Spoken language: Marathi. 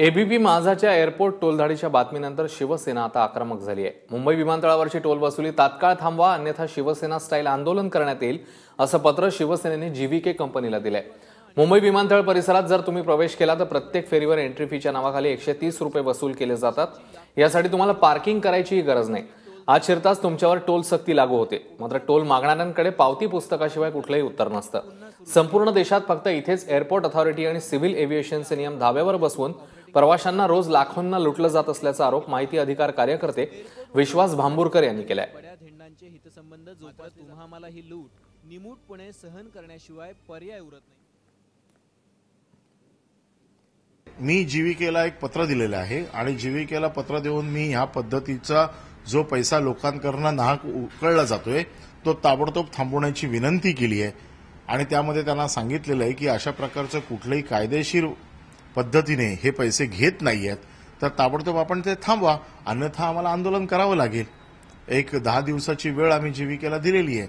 एबीपी माझाच्या एअरपोर्ट टोलधाडीच्या बातमीनंतर शिवसेना आता आक्रमक झाली आहे. मुंबई विमानतळावरची टोल वसुली तात्काळ थांबवा अन्यथा शिवसेना स्टाईल आंदोलन करण्यात येईल असं पत्र शिवसेनेने जीव्हीके कंपनीला दिलंय. मुंबई विमानतळ परिसरात जर तुम्ही प्रवेश केला तर प्रत्येक फेरीवर एंट्री फीच्या नावाखाली एकशे तीस रुपये वसूल केले जातात. यासाठी तुम्हाला पार्किंग करायचीही गरज नाही. आज शिरताच तुमच्यावर टोल सक्ती लागू होते. मात्र टोल मागणाऱ्यांकडे पावती पुस्तकाशिवाय कुठलंही उत्तर नसतं. संपूर्ण देशात फक्त इथेच एअरपोर्ट अथॉरिटी आणि सिव्हिल एव्हिएशनचे नियम धाब्यावर बसवून प्रवाशांना रोज लाखोंना लुटलं जात असल्याचा आरोप माहिती अधिकार कार्यकर्ते विश्वास भांबुरकर यांनी केलाय. हितसंबंध जोपर्यंत तुम्हा ही लूट निमूटपणे सहन करण्याशिवाय पर्याय उरत नाही. मी जीव्हीकेला एक पत्र दिलेलं आहे आणि जीव्हीकेला पत्र देऊन मी ह्या पद्धतीचा जो पैसा लोकांकडनं नाहक उकळला जातोय तो ताबडतोब थांबवण्याची विनंती केली आहे. आणि त्यामध्ये त्यांना सांगितलेलं आहे की अशा प्रकारचं कुठलंही कायदेशीर पद्धतीने हे पैसे घेत नाही आहेत तर ताबडतोब आपण ते थांबवा. अन्यथा आम्हाला आंदोलन करावं लागेल. एक दहा दिवसाची वेळ आम्ही जीविकेला दिलेली आहे.